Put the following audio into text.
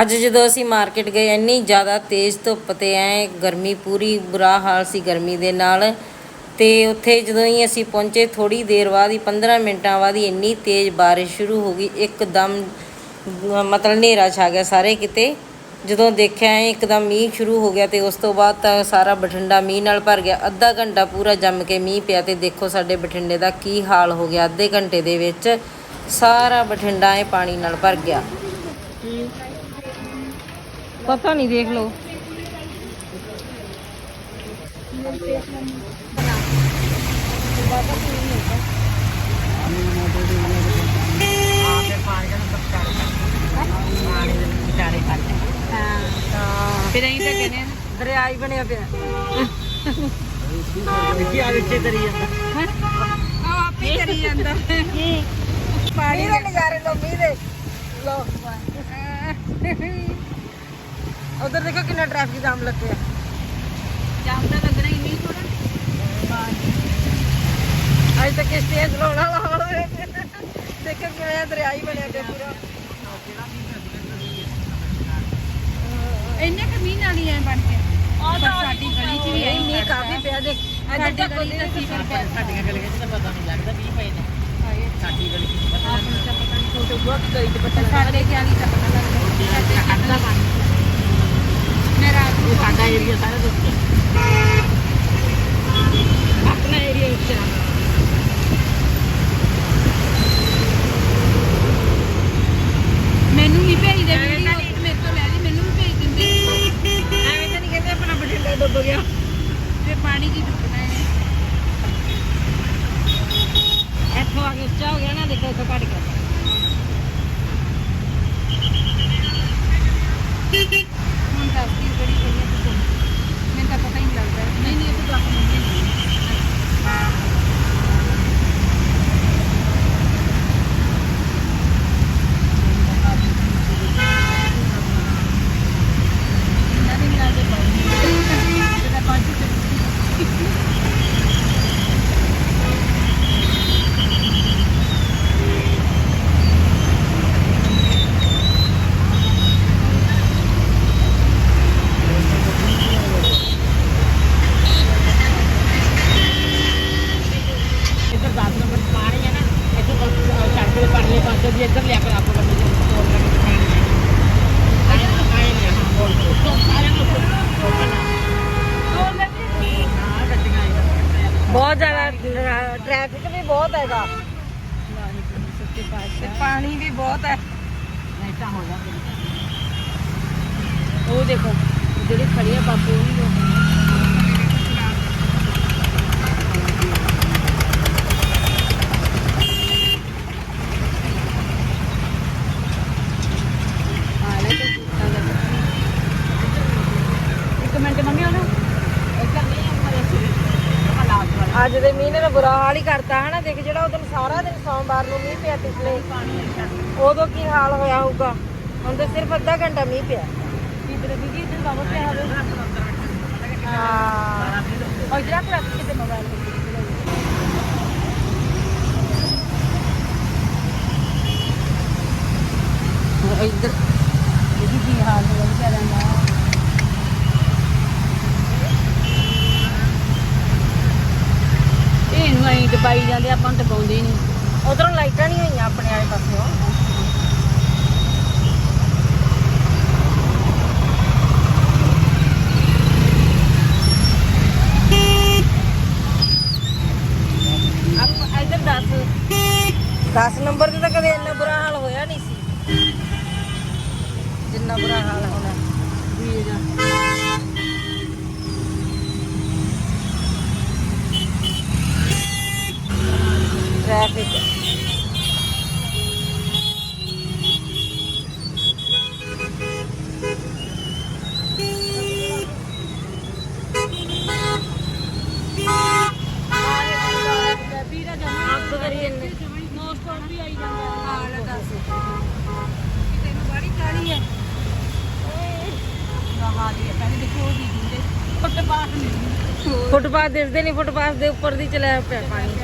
ਅੱਜ ਜਦੋਂ ਅਸੀਂ ਮਾਰਕੀਟ ਗਏ, ਇੰਨੀ ਜ਼ਿਆਦਾ ਤੇਜ਼ ਧੁੱਪ ਤੇ ਐ ਗਰਮੀ, ਪੂਰੀ ਬੁਰਾ ਹਾਲ ਸੀ ਗਰਮੀ ਦੇ ਨਾਲ। ਤੇ ਉੱਥੇ ਜਦੋਂ ਹੀ ਅਸੀਂ ਪਹੁੰਚੇ ਥੋੜੀ ਦੇਰ ਬਾਅਦ ਹੀ 15 ਮਿੰਟਾਂ ਬਾਅਦ ਹੀ ਇੰਨੀ ਤੇਜ਼ ਬਾਰਿਸ਼ ਸ਼ੁਰੂ ਹੋ ਗਈ। ਇੱਕਦਮ ਮਤਲਬ ਹਨੇਰਾ ਛਾ ਗਿਆ ਸਾਰੇ ਕਿਤੇ। ਜਦੋਂ ਦੇਖਿਆ ਐ, ਇੱਕਦਮ ਮੀਂਹ ਸ਼ੁਰੂ ਹੋ ਗਿਆ ਤੇ ਉਸ ਤੋਂ ਬਾਅਦ ਤਾਂ ਸਾਰਾ ਬਠਿੰਡਾ ਮੀਂਹ ਨਾਲ ਭਰ ਗਿਆ। ਅੱਧਾ ਘੰਟਾ ਪੂਰਾ ਜੰਮ ਕੇ ਮੀਂਹ ਪਿਆ ਤੇ ਦੇਖੋ ਸਾਡੇ ਬਠਿੰਡੇ ਦਾ ਕੀ ਹਾਲ ਹੋ ਗਿਆ ਅੱਧੇ ਘੰਟੇ ਦੇ ਵਿੱਚ। ਸਾਰਾ ਬਠਿੰਡਾ ਐ ਪਾਣੀ ਨਾਲ ਭਰ ਗਿਆ। ਪਤਾ ਨਹੀਂ ਦੇਖ ਲਓ। ਫਿਰ ਅਸੀਂ ਤਾਂ ਕਹਿੰਦੇ ਆ ਦਰਿਆ ਹੀ ਬਣਿਆ ਪਿਆ। ਆ ਆਪੇ ਕਰੀ ਜਾਂਦਾ। ਪਾਣੀ ਦੇ ਨਜ਼ਾਰੇ ਲੋ ਮੀਂਹ ਦੇ। ਉਧਰ ਦੇਖੋ ਕਿੰਨਾ ਟ੍ਰੈਫਿਕ ਜਾਮ ਲੱਗਿਆ। ਜਾਂਦਾ ਲੱਗਣਾ ਹੀ ਨਹੀਂ ਥੋੜਾ ਅੱਜ ਤੱਕ ਸਟੇਜ ਲਾਉਣਾ ਲਾਉਣਾ ਦੇਖੋ ਕਿਵੇਂ ਦਰਿਆ ਹੀ ਬਣਿਆ ਪਿਆ ਪੂਰਾ। ਇੰਨੇ ਕੁ ਮੀਂਹ ਨਾਲ ਹੀ ਐ ਬਣ ਕੇ ਪਰ ਸਾਡੀ ਗਲੀ 'ਚ ਵੀ ਐ ਨਹੀਂ ਕਾਫੀ ਪਿਆ ਦੇਖ। ਇੱਧਰ ਸਾਡੀ ਤਾਂ ਗਲੀ ਕੋਈ ਦਾ ਕੀ ਕਰ ਸਾਡੀਆਂ ਗਲੀਆਂ 'ਚ ਤਾਂ ਪਤਾ ਨਹੀਂ ਲੱਗਦਾ ਵੀ ਪਏ ਨੇ। ਸਾਡੀ ਗਲੀ 'ਚ ਪਤਾ ਤਾਂ ਪਤਾ ਨਹੀਂ ਫੋਟੋ ਬਹੁਤ ਗਈ ਤੇ ਪਤਾ ਸਾਡੇ ਗਲੀ ਦਾ ਪਤਾ ਲੱਗਦਾ ਸਾਡੇ ਅੱਧਾ ਪਾਣੀ ਮੈਂ ਰਾਤ ਨੂੰ ਇਹ ਸਾਡਾ ਏਰੀਆ ਸਾਰਾ ਦੱਸਿਆ ਆਪਣਾ ਏਰੀਆ ਉੱਚਾ ਮੈਨੂੰ ਵੀ ਭੇਜ ਦੇ ਵੀਡੀਓ ਮੇਰੇ ਤੋਂ ਲੈ ਲਈ ਮੈਨੂੰ ਵੀ ਭੇਜ ਦਿੰਦੇ। ਐਵੇਂ ਤਾਂ ਨਹੀਂ ਕਹਿੰਦੇ ਆਪਣਾ ਬਠਿੰਡਾ ਡੁੱਬ ਗਿਆ। ਤੇ ਪਾਣੀ ਦੀ ਡੁੱਬਣਾ ਹੈ? ਇੱਥੋਂ ਆ ਕੇ ਉੱਚਾ ਹੋ ਗਿਆ ਨਾ ਦੇਖੋ ਇੱਥੋਂ ਘਟ ਗਿਆ ਹੁਣ ਦੱਸਦੀ ਬੜੀ ਵਧੀਆ ਤੂੰ ਮੈਨੂੰ ਤਾਂ ਪਤਾ ਹੀ ਨਹੀਂ ਲੱਗਦਾ ਨਹੀਂ ਨਹੀਂ ਇਹ ਤਾਂ ਦੱਸ ਨਹੀਂ ਇਹਨਾਂ ਦੇ ਨਾਲ ਦੇ ਪਾਉਣੀ ਜਿਹੜਾ ਪੰਜ ਇੱਧਰ 10 ਨੰਬਰ ਪਾਣੀ ਹੈ ਨਾ ਇੱਥੇ ਸੜਕ ਦੇ ਪਰਲੇ ਪਾਸੇ ਵੀ ਇੱਧਰ ਲਿਆ ਕੇ ਆਪੋ ਬੰਦੇ ਦੇ ਤੋੜ ਕੇ ਖਾਣੀ ਹੈ ਆਏ ਨਾ ਆਏ ਨੇ ਹਾਂ ਬੋਲ ਤੋਂ ਸਾਰੇ ਨੂੰ ਤੋੜ ਨਾ ਗੱਡੀਆਂ ਆਈ ਬਹੁਤ ਜ਼ਿਆਦਾ ਟ੍ਰੈਫਿਕ ਵੀ ਬਹੁਤ ਹੈਗਾ। ਤੇ ਪਾਣੀ ਵੀ ਬਹੁਤ ਹੈ। ਲਾਈਟਾਂ ਹੋ ਜਾਂਦੀਆਂ। ਉਹ ਦੇਖੋ ਜਿਹੜੇ ਖੜੀ ਆ ਬਾਪੂ ਉਹ ਵੀ ਲੋਕ ਇੱਕ ਮਿੰਟ ਮੰਮੀ ਉਹਨੂੰ ਇੱਧਰ ਨਹੀਂ ਹਮਾਰੇ ਅਸੀਂ ਲਾਜ ਵਾਲਾ ਅੱਜ ਦੇ ਮੀਂਹ ਨੇ ਤਾਂ ਬੁਰਾ ਹਾਲ ਹੀ ਕਰਤਾ ਹਨਾ ਦੇਖ ਜਿਹੜਾ ਉਦੋਂ ਸਾਰਾ ਦਿਨ ਸੋਮਵਾਰ ਨੂੰ ਮੀਂਹ ਪਿਆ ਪਿਛਲੇ। ਉਦੋਂ ਕੀ ਹਾਲ ਹੋਇਆ ਹੋਊਗਾ? ਹੁਣ ਤਾਂ ਸਿਰਫ ਅੱਧਾ ਘੰਟਾ ਮੀਂਹ ਪਿਆ। ਇਧਰ ਵੀ ਇਧਰ ਬਾਬਾ ਪਿਆ ਹੋਵੇ ਹਾਂ। ਔਰ ਜਰਾ ਰੱਖ ਕੇ ਤੇ ਮੋਬਾਈਲ ਇੱਧਰ। ਇਹਦੀ ਕੀ ਹਾਲ ਹੋਇਆ ਵਿਚਾਰਿਆਂ ਦਾ? ਇਹਨੂੰ ਐਂ ਟਪਾਈ ਜਾਂਦੇ, ਆਪਾਂ ਨੂੰ ਟਪਾਉਂਦੇ ਨਹੀਂ ਉਧਰੋਂ ਲਾਈਟਾਂ ਨਹੀਂ ਹੋਈਆਂ ਆਪਣੇ ਵਾਲੇ ਪਾਸਿਓਂ ਆਪਾਂ ਇੱਧਰ ਦੱਸ 10 ਨੰਬਰ ਤੇ ਤਾਂ ਕਦੇ ਇੰਨਾ ਬੁਰਾ ਹਾਲ ਹੋਇਆ ਨਹੀਂ ਸੀ ਜਿੰਨਾ ਬੁਰਾ ਹਾਲ ਹੋਣਾ ਵੀ ਜਾ ਟ੍ਰੈਫਿਕ ਵੀਰਾ ਜਮਾ ਅੱਗ ਕਰੀ ਇੰਨੇ ਨੋ ਸਟਾਪ ਵੀ ਆਈ ਜਾਂਦਾ ਹਾਲ ਦੱਸ ਤੈਨੂੰ ਬੜੀ ਕਾਲੀ ਹੈ ਨਾ ਹਾਲ ਹੀ ਹੈ ਪਹਿਲੇ ਦੇਖੋ ਉਹ ਦੀ ਦਿੰਦੇ। ਫੁੱਟਪਾਥ ਦਿਸਦੇ ਨਹੀਂ ਫੁੱਟਪਾਥ ਦੇ ਉੱਪਰ ਦੀ ਚਲਿਆ ਪਿਆ ਪਾਣੀ।